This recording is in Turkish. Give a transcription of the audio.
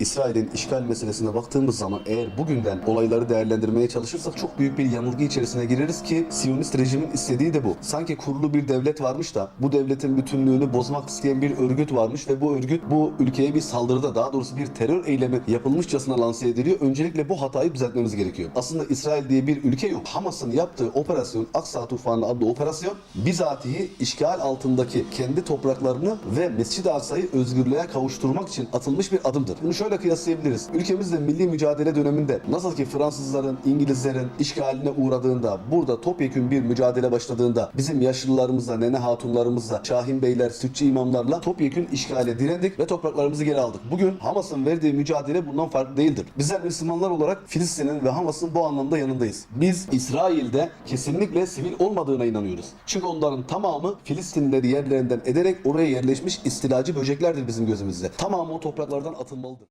İsrail'in işgal meselesine baktığımız zaman eğer bugünden olayları değerlendirmeye çalışırsak çok büyük bir yanılgı içerisine gireriz ki Siyonist rejimin istediği de bu. Sanki kurulu bir devlet varmış da bu devletin bütünlüğünü bozmak isteyen bir örgüt varmış ve bu örgüt bu ülkeye bir saldırıda daha doğrusu bir terör eylemi yapılmışçasına lanse ediliyor. Öncelikle bu hatayı düzeltmemiz gerekiyor. Aslında İsrail diye bir ülke yok. Hamas'ın yaptığı operasyon Aksa Tufanı adlı operasyon bizatihi işgal altındaki kendi topraklarını ve Mescid-i Aksa'yı özgürlüğe kavuşturmak için atılmış bir adımdır. Bunu şöyle kıyaslayabiliriz. Ülkemizde milli mücadele döneminde nasıl ki Fransızların, İngilizlerin işgaline uğradığında burada topyekün bir mücadele başladığında bizim yaşlılarımızla, nene hatunlarımızla, Şahin beyler, sütçü imamlarla topyekün işgale direndik ve topraklarımızı geri aldık. Bugün Hamas'ın verdiği mücadele bundan farklı değildir. Bizler Müslümanlar olarak Filistin'in ve Hamas'ın bu anlamda yanındayız. Biz İsrail'de kesinlikle sivil olmadığına inanıyoruz. Çünkü onların tamamı Filistinlileri yerlerinden ederek oraya yerleşmiş istilacı böceklerdir bizim gözümüzde. Tamamı o topraklardan atılmalıdır.